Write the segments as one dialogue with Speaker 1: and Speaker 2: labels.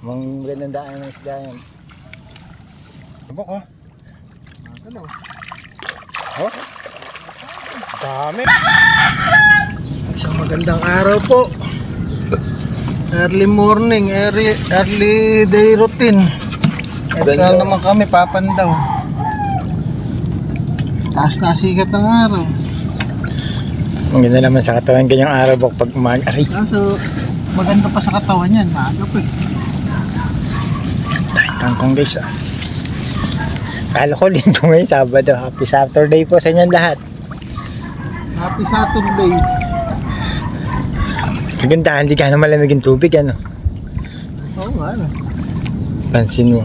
Speaker 1: Mang gandang daan ng isda yan. Bok oh.
Speaker 2: Ano?
Speaker 1: Oh. Dami.
Speaker 2: Isang magandang araw po. Early morning, early, early day routine. Ito
Speaker 1: Ganda.
Speaker 2: naman kami, papandaw. Taas na sikat ng araw.
Speaker 1: Ang ganda naman sa katawan ganyang araw bok pag umaga. Aray.
Speaker 2: Kaso, maganda pa sa katawan yan. Maaga pa eh.
Speaker 1: Kangkong guys ah. Kala ko linggo ngayon, Sabado. Happy Saturday po sa inyong lahat.
Speaker 2: Happy Saturday.
Speaker 1: Kagandahan, hindi ka na malamig yung tubig, ano?
Speaker 2: Oo nga. ano.
Speaker 1: Pansin mo.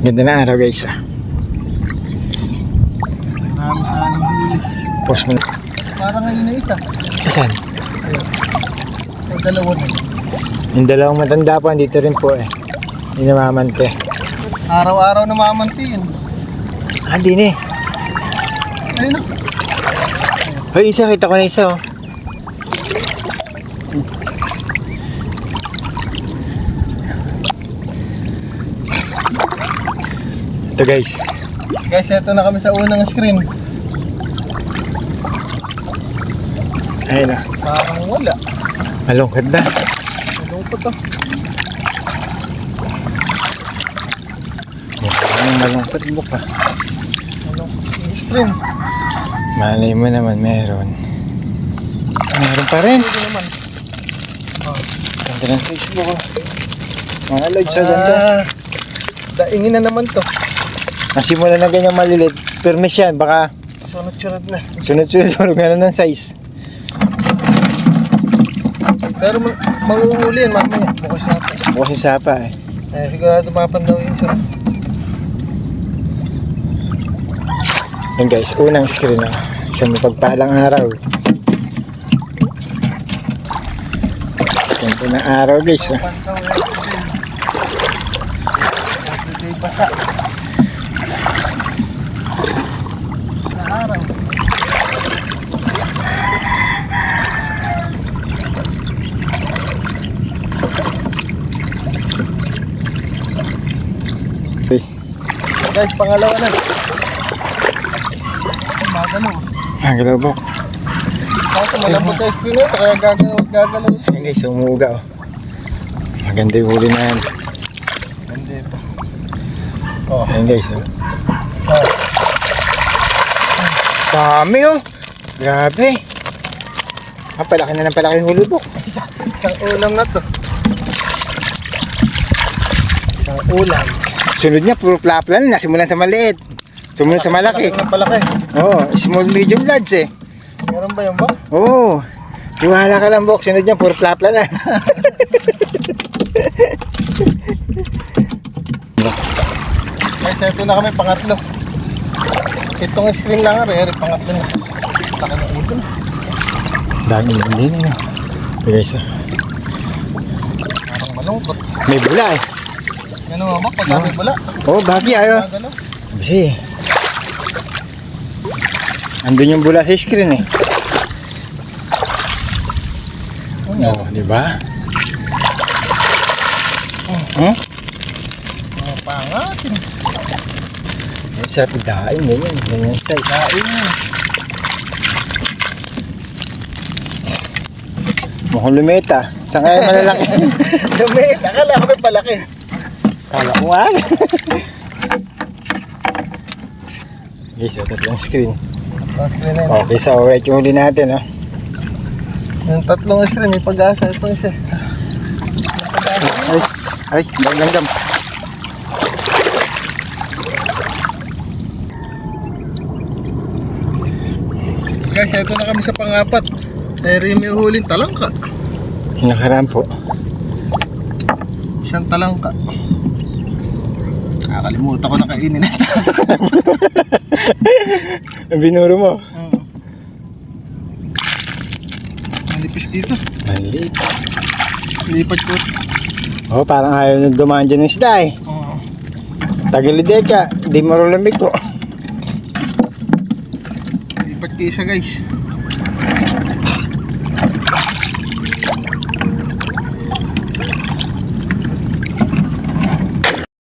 Speaker 1: Ganda na araw guys ah.
Speaker 2: Marami huli.
Speaker 1: Post mo na.
Speaker 2: Parang ngayon na isa.
Speaker 1: Saan?
Speaker 2: Ay, dalawa na.
Speaker 1: Yung dalawang matanda po, andito rin po eh. Yung namamante.
Speaker 2: Araw-araw na mamantiin.
Speaker 1: Ah, di eh.
Speaker 2: Ayun na.
Speaker 1: Hoy, isa, kita ko na isa oh. Ito guys.
Speaker 2: Guys, eto na kami sa unang screen.
Speaker 1: Ayun na.
Speaker 2: Parang wala.
Speaker 1: Malungkot na.
Speaker 2: Ano pa
Speaker 1: Mukhang malungkot buka.
Speaker 2: Ano? Screen.
Speaker 1: Malay mo naman meron. Meron pa rin.
Speaker 2: Ito naman.
Speaker 1: Ganda ng Facebook oh. Mga lods sa ganda.
Speaker 2: Ah, daingin na naman to.
Speaker 1: Nasimula na ganyan malilit. Permis yan. Baka
Speaker 2: Sunod-sunod na.
Speaker 1: sunod-sunod tulog na ng size.
Speaker 2: Pero ma- manguhuli yan mamaya. Bukas natin.
Speaker 1: Bukas sapa eh.
Speaker 2: Eh, sigurado mapandaw yun siya.
Speaker 1: Yan guys, unang screen na. Sa mapagpalang araw. Ganda ng araw guys. Oh.
Speaker 2: Everyday basa. Sa araw.
Speaker 1: Okay.
Speaker 2: Guys, pangalawa na.
Speaker 1: Ang galabok.
Speaker 2: Kaso malambot na screen nito, kaya gagalaw at gagalaw.
Speaker 1: Yan guys, umuuga oh. Maganda yung huli na yan.
Speaker 2: Hindi pa. Oh.
Speaker 1: Yan guys oh.
Speaker 2: Oh.
Speaker 1: Dami oh. Grabe. Ah, palaki na ng palaki yung hulubok.
Speaker 2: Isang ulam na to. Isang ulam.
Speaker 1: Sunod niya, puro plaplan. Nasimulan sa maliit. Sumunod sa malaki.
Speaker 2: Na palaki.
Speaker 1: Oo, oh, small, medium, large eh.
Speaker 2: Meron ba yun ba?
Speaker 1: Oo. Oh, tiwala ka lang, Bok. Sunod niya, puro plaplan na.
Speaker 2: Guys, ito na kami pangatlo. Itong screen lang are, are pangatlo na. Laki ng ibon.
Speaker 1: Dami yung din, ano. Okay, guys, oh.
Speaker 2: Parang malungkot.
Speaker 1: may bula eh.
Speaker 2: Ano nga ba? Pag dami bala.
Speaker 1: Oo, oh, baki ayo.
Speaker 2: Gagalaw.
Speaker 1: Kasi, andun yung bula sa screen eh.
Speaker 2: Ano nga?
Speaker 1: Oo, di ba? Hmm?
Speaker 2: Mga pangatin.
Speaker 1: Ang sarap daing, ganyan, ganyan size.
Speaker 2: Kain.
Speaker 1: Mukhang lumeta. Saan kaya malalaki?
Speaker 2: Dumi. Akala kami palaki.
Speaker 1: Kala ko nga. Guys, ito yung screen.
Speaker 2: Screen na.
Speaker 1: Okay, so wait yung huli natin, ha?
Speaker 2: Yung tatlong screen, may pag-asa. Ito isa.
Speaker 1: Ay, ay, langgam.
Speaker 2: Guys, ito na kami sa pangapat. Eh, rin may huling talangka.
Speaker 1: Nakaraan po.
Speaker 2: Isang talangka. Nakakalimutan ko na kainin ito.
Speaker 1: Ang binuro mo.
Speaker 2: Mm. Manipis dito.
Speaker 1: Maliit.
Speaker 2: Lipat ko.
Speaker 1: Oh, parang ayaw nang dumaan dyan ng isda eh.
Speaker 2: Oo.
Speaker 1: Tagilid ka, di marulamig ko.
Speaker 2: Lipat ko isa guys.